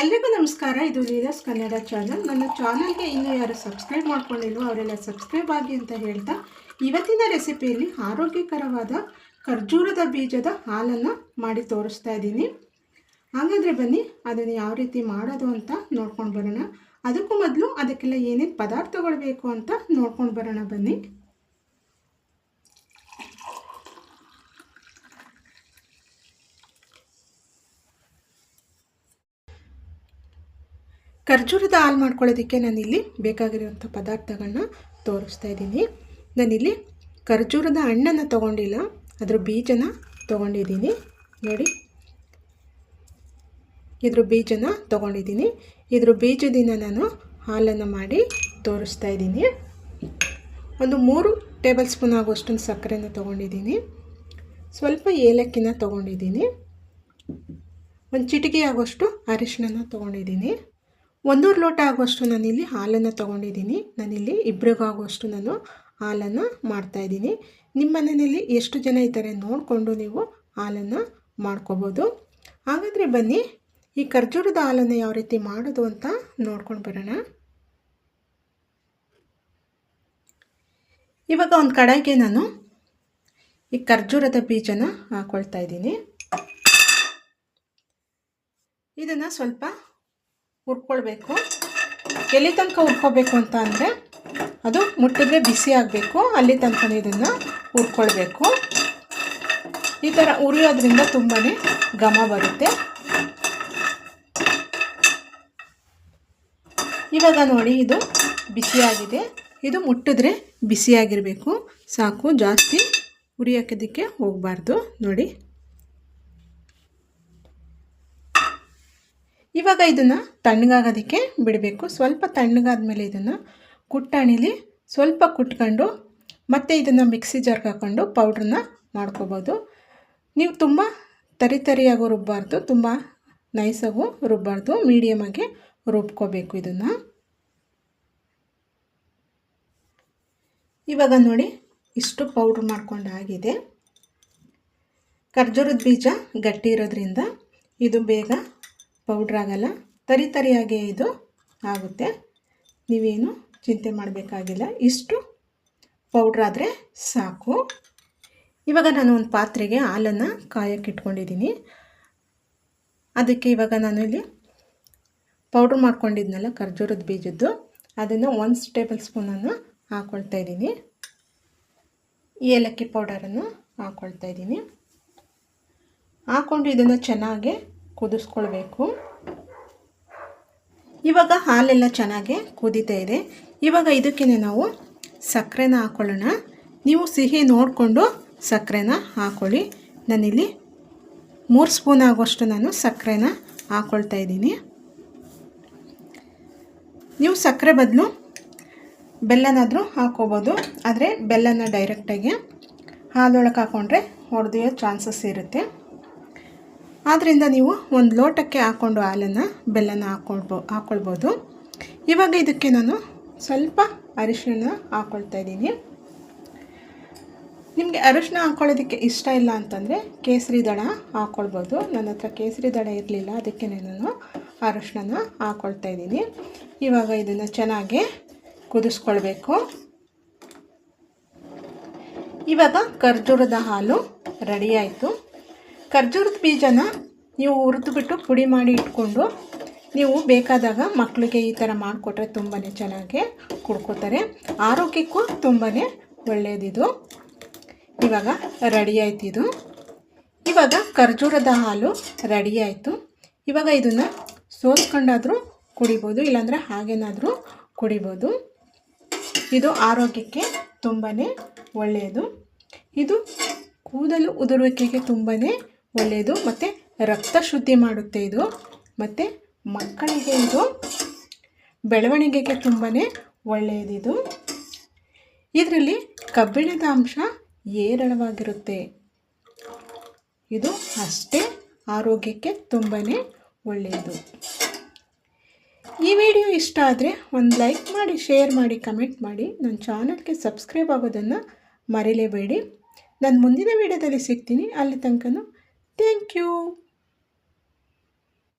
ಎಲ್ರಿಗೂ ನಮಸ್ಕಾರ. ಇದು ಲೀಲಾಸ್ ಕನ್ನಡ ಚಾನಲ್. ನನ್ನ ಚಾನಲ್ಗೆ ಇನ್ನೂ ಯಾರು ಸಬ್ಸ್ಕ್ರೈಬ್ ಮಾಡ್ಕೊಂಡಿಲ್ವೋ ಅವರೆಲ್ಲ ಸಬ್ಸ್ಕ್ರೈಬ್ ಆಗಿ ಅಂತ ಹೇಳ್ತಾ, ಇವತ್ತಿನ ರೆಸಿಪಿಯಲ್ಲಿ ಆರೋಗ್ಯಕರವಾದ ಖರ್ಜೂರದ ಬೀಜದ ಹಾಲನ್ನು ಮಾಡಿ ತೋರಿಸ್ತಾ ಇದ್ದೀನಿ. ಹಾಗಾದರೆ ಬನ್ನಿ, ಅದನ್ನು ಯಾವ ರೀತಿ ಮಾಡೋದು ಅಂತ ನೋಡ್ಕೊಂಡು ಬರೋಣ. ಅದಕ್ಕೂ ಮೊದಲು ಅದಕ್ಕೆಲ್ಲ ಏನೇನು ಪದಾರ್ಥಗಳು ಬೇಕು ಅಂತ ನೋಡ್ಕೊಂಡು ಬರೋಣ ಬನ್ನಿ. ಖರ್ಜೂರದ ಹಾಲು ಮಾಡ್ಕೊಳ್ಳೋದಕ್ಕೆ ನಾನಿಲ್ಲಿ ಬೇಕಾಗಿರುವಂಥ ಪದಾರ್ಥಗಳನ್ನ ತೋರಿಸ್ತಾ ಇದ್ದೀನಿ. ನಾನಿಲ್ಲಿ ಖರ್ಜೂರದ ಹಣ್ಣನ್ನು ತೊಗೊಂಡಿಲ್ಲ, ಅದ್ರ ಬೀಜನ ತೊಗೊಂಡಿದ್ದೀನಿ. ನೋಡಿ. ಇದ್ರ ಬೀಜನ ತೊಗೊಂಡಿದ್ದೀನಿ. ಇದ್ರ ಬೀಜದಿಂದ ನಾನು ಹಾಲನ್ನು ಮಾಡಿ ತೋರಿಸ್ತಾ ಇದ್ದೀನಿ. ಒಂದು ಮೂರು ಟೇಬಲ್ ಸ್ಪೂನ್ ಆಗುವಷ್ಟೊಂದು ಸಕ್ಕರೆನ ತೊಗೊಂಡಿದ್ದೀನಿ. ಸ್ವಲ್ಪ ಏಲಕ್ಕಿನ ತೊಗೊಂಡಿದ್ದೀನಿ. ಒಂದು ಚಿಟಿಕೆ ಆಗುವಷ್ಟು ಅರಿಶಿನ ತೊಗೊಂಡಿದ್ದೀನಿ. ಒಂದೂರು ಲೋಟ ಆಗುವಷ್ಟು ನಾನಿಲ್ಲಿ ಹಾಲನ್ನು ತೊಗೊಂಡಿದ್ದೀನಿ. ನಾನಿಲ್ಲಿ ಇಬ್ಬರಿಗಾಗುವಷ್ಟು ನಾನು ಹಾಲನ್ನು ಮಾಡ್ತಾಯಿದ್ದೀನಿ ನಿಮ್ಮ ಮನೆಯಲ್ಲಿ ಎಷ್ಟು ಜನ ಇದ್ದಾರೆ ನೋಡಿಕೊಂಡು ನೀವು ಹಾಲನ್ನು ಮಾಡ್ಕೋಬೋದು. ಹಾಗಾದರೆ ಬನ್ನಿ, ಈ ಖರ್ಜೂರದ ಹಾಲನ್ನು ಯಾವ ರೀತಿ ಮಾಡೋದು ಅಂತ ನೋಡ್ಕೊಂಡು ಬರೋಣ. ಇವಾಗ ಒಂದು ಕಡೆಗೆ ನಾನು ಈ ಖರ್ಜೂರದ ಬೀಜನ ಹಾಕ್ಕೊಳ್ತಾ ಇದ್ದೀನಿ. ಇದನ್ನು ಸ್ವಲ್ಪ ಹುರ್ಕೊಳ್ಬೇಕು. ಎಲ್ಲಿ ತನಕ ಹುರ್ಕೋಬೇಕು ಅಂತ ಅಂದರೆ ಅದು ಮುಟ್ಟಿದ್ರೆ ಬಿಸಿ ಆಗಬೇಕು. ಅಲ್ಲಿ ತನಕ ಇದನ್ನು ಹುರ್ಕೊಳ್ಬೇಕು. ಈ ಥರ ಉರಿಯೋದ್ರಿಂದ ತುಂಬಾ ಘಮ ಬರುತ್ತೆ. ಇವಾಗ ನೋಡಿ, ಇದು ಬಿಸಿಯಾಗಿದೆ. ಇದು ಮುಟ್ಟಿದ್ರೆ ಬಿಸಿಯಾಗಿರಬೇಕು. ಸಾಕು, ಜಾಸ್ತಿ ಉರಿಯೋಕೋದಕ್ಕೆ ಹೋಗಬಾರ್ದು. ನೋಡಿ. ಇವಾಗ ಇದನ್ನು ತಣ್ಣಗಾಗೋದಕ್ಕೆ ಬಿಡಬೇಕು. ಸ್ವಲ್ಪ ತಣ್ಣಗಾದ ಮೇಲೆ ಇದನ್ನು ಕುಟ್ಟಾಣಿಲಿ ಸ್ವಲ್ಪ ಕುಟ್ಕೊಂಡು ಮತ್ತೆ ಇದನ್ನು ಮಿಕ್ಸಿ ಜಾರ್ಗೆ ಹಾಕ್ಕೊಂಡು ಪೌಡ್ರನ್ನ ಮಾಡ್ಕೋಬೋದು. ನೀವು ತುಂಬ ತರಿ ತರಿಯಾಗೂ ರುಬ್ಬಾರ್ದು, ತುಂಬ ನೈಸಾಗೂ ರುಬ್ಬಾರ್ದು ಮೀಡಿಯಮಾಗಿ ರುಬ್ಕೋಬೇಕು ಇದನ್ನು. ಇವಾಗ ನೋಡಿ ಇಷ್ಟು ಪೌಡ್ರ್ ಮಾಡ್ಕೊಂಡು ಆಗಿದೆ ಖರ್ಜೂರದ ಬೀಜ ಗಟ್ಟಿ ಇರೋದ್ರಿಂದ ಇದು ಬೇಗ ಪೌಡ್ರ್ ಆಗಲ್ಲ. ತರಿ ತರಿಯಾಗೆ ಇದು ಆಗುತ್ತೆ. ನೀವೇನು ಚಿಂತೆ ಮಾಡಬೇಕಾಗಿಲ್ಲ. ಇಷ್ಟು ಪೌಡ್ರಾದರೆ ಸಾಕು. ಇವಾಗ ನಾನು ಒಂದು ಪಾತ್ರೆಗೆ ಹಾಲನ್ನು ಕಾಯಕ್ಕೆ ಇಟ್ಕೊಂಡಿದ್ದೀನಿ. ಅದಕ್ಕೆ ಇವಾಗ ನಾನು ಇಲ್ಲಿ ಪೌಡ್ರ್ ಮಾಡ್ಕೊಂಡಿದ್ನಲ್ಲ, ಖರ್ಜೂರದ ಬೀಜದ್ದು. ಅದನ್ನು ಒಂದು ಟೇಬಲ್ ಸ್ಪೂನನ್ನು ಹಾಕ್ಕೊಳ್ತಾ ಇದ್ದೀನಿ. ಏಲಕ್ಕಿ ಪೌಡರನ್ನು ಹಾಕ್ಕೊಳ್ತಾ ಇದ್ದೀನಿ. ಹಾಕ್ಕೊಂಡು ಇದನ್ನು ಚೆನ್ನಾಗಿ ಕುದಿಸ್ಕೊಳ್ಬೇಕು. ಇವಾಗ ಹಾಲೆಲ್ಲ ಚೆನ್ನಾಗಿ ಕುದೀತಾ ಇದೆ. ಇವಾಗ ಇದಕ್ಕೆ ನಾವು ಸಕ್ಕರೆನ ಹಾಕ್ಕೊಳ್ಳೋಣ ನೀವು ಸಿಹಿ ನೋಡಿಕೊಂಡು ಸಕ್ಕರೆನ ಹಾಕ್ಕೊಳ್ಳಿ ನಾನಿಲ್ಲಿ ಮೂರು ಸ್ಪೂನ್ ಆಗೋಷ್ಟು ನಾನು ಸಕ್ಕರೆನ ಹಾಕ್ಕೊಳ್ತಾ ಇದ್ದೀನಿ. ನೀವು ಸಕ್ಕರೆ ಬದಲು ಬೆಲ್ಲನಾದರೂ ಹಾಕೋಬೋದು. ಆದರೆ ಬೆಲ್ಲನ ಡೈರೆಕ್ಟಾಗಿ ಹಾಲೊಳಗೆ ಹಾಕ್ಕೊಂಡ್ರೆ ಹೊಡೆದಿಯೋ ಚಾನ್ಸಸ್ ಇರುತ್ತೆ. ಆದ್ದರಿಂದ ನೀವು ಒಂದು ಲೋಟಕ್ಕೆ ಹಾಕ್ಕೊಂಡು ಹಾಲನ್ನು, ಬೆಲ್ಲನ ಹಾಕ್ಕೊಳ್ಬೋ ಹಾಕ್ಕೊಳ್ಬೋದು ಇವಾಗ ಇದಕ್ಕೆ ನಾನು ಸ್ವಲ್ಪ ಅರಿಶಿನ ಹಾಕ್ಕೊಳ್ತಾ ಇದ್ದೀನಿ. ನಿಮಗೆ ಅರಿಶಿನ ಹಾಕ್ಕೊಳ್ಳೋದಕ್ಕೆ ಇಷ್ಟ ಇಲ್ಲ ಅಂತಂದರೆ ಕೇಸರಿ ದಳ ಹಾಕ್ಕೊಳ್ಬೋದು ನನ್ನ ಹತ್ರ ಕೇಸರಿ ದಳ ಇರಲಿಲ್ಲ, ಅದಕ್ಕೆ ನಾನು ಅರಿಶಿನ ಹಾಕ್ಕೊಳ್ತಾ ಇದ್ದೀನಿ. ಇವಾಗ ಇದನ್ನು ಚೆನ್ನಾಗಿ ಕುದಿಸ್ಕೊಳ್ಬೇಕು. ಇವಾಗ ಖರ್ಜೂರದ ಹಾಲು ರೆಡಿ ಆಯಿತು. ಖರ್ಜೂರದ ಬೀಜನ ನೀವು ಹುರಿದುಬಿಟ್ಟು ಪುಡಿ ಮಾಡಿ ಇಟ್ಕೊಂಡು ನೀವು ಬೇಕಾದಾಗ ಮಕ್ಕಳಿಗೆ ಈ ಥರ ಮಾಡಿಕೊಟ್ರೆ ತುಂಬಾ ಚೆನ್ನಾಗಿ ಕುಡ್ಕೋತಾರೆ. ಆರೋಗ್ಯಕ್ಕೂ ತುಂಬಾ ಒಳ್ಳೆಯದಿದು ಇವಾಗ ರೆಡಿ ಆಯ್ತು ಇವಾಗ ಖರ್ಜೂರದ ಹಾಲು ರೆಡಿ ಆಯಿತು. ಇವಾಗ ಇದನ್ನು ಸೋಸ್ಕೊಂಡಾದರೂ ಕುಡಿಬೋದು, ಇಲ್ಲಾಂದರೆ ಹಾಗೇನಾದರೂ ಕುಡಿಬೋದು. ಇದು ಆರೋಗ್ಯಕ್ಕೆ ತುಂಬಾ ಒಳ್ಳೆಯದು ಇದು ಕೂದಲು ಉದುರುವಿಕೆಗೆ ತುಂಬಾ ಒಳ್ಳೆಯದು. ಮತ್ತು ರಕ್ತ ಶುದ್ಧಿ ಮಾಡುತ್ತೆ ಇದು. ಮತ್ತು ಮಕ್ಕಳಿಗೆ ಇದು, ಬೆಳವಣಿಗೆಗೆ ತುಂಬಾ ಒಳ್ಳೆಯದಿದು ಇದರಲ್ಲಿ ಕಬ್ಬಿಣದ ಅಂಶ ಏರಳವಾಗಿರುತ್ತೆ ಇದು ಅಷ್ಟೇ ಆರೋಗ್ಯಕ್ಕೆ ತುಂಬಾ ಒಳ್ಳೆಯದು. ಈ ವಿಡಿಯೋ ಇಷ್ಟ ಆದರೆ ಒಂದು ಲೈಕ್ ಮಾಡಿ, ಶೇರ್ ಮಾಡಿ, ಕಮೆಂಟ್ ಮಾಡಿ. ನನ್ನ ಚಾನಲ್ಗೆ ಸಬ್ಸ್ಕ್ರೈಬ್ ಆಗೋದನ್ನು ಮರಿಲೇಬೇಡಿ. ನಾನು ಮುಂದಿನ ವಿಡಿಯೋದಲ್ಲಿ ಸಿಗ್ತೀನಿ. ಅಲ್ಲಿ ತನಕ Thank you.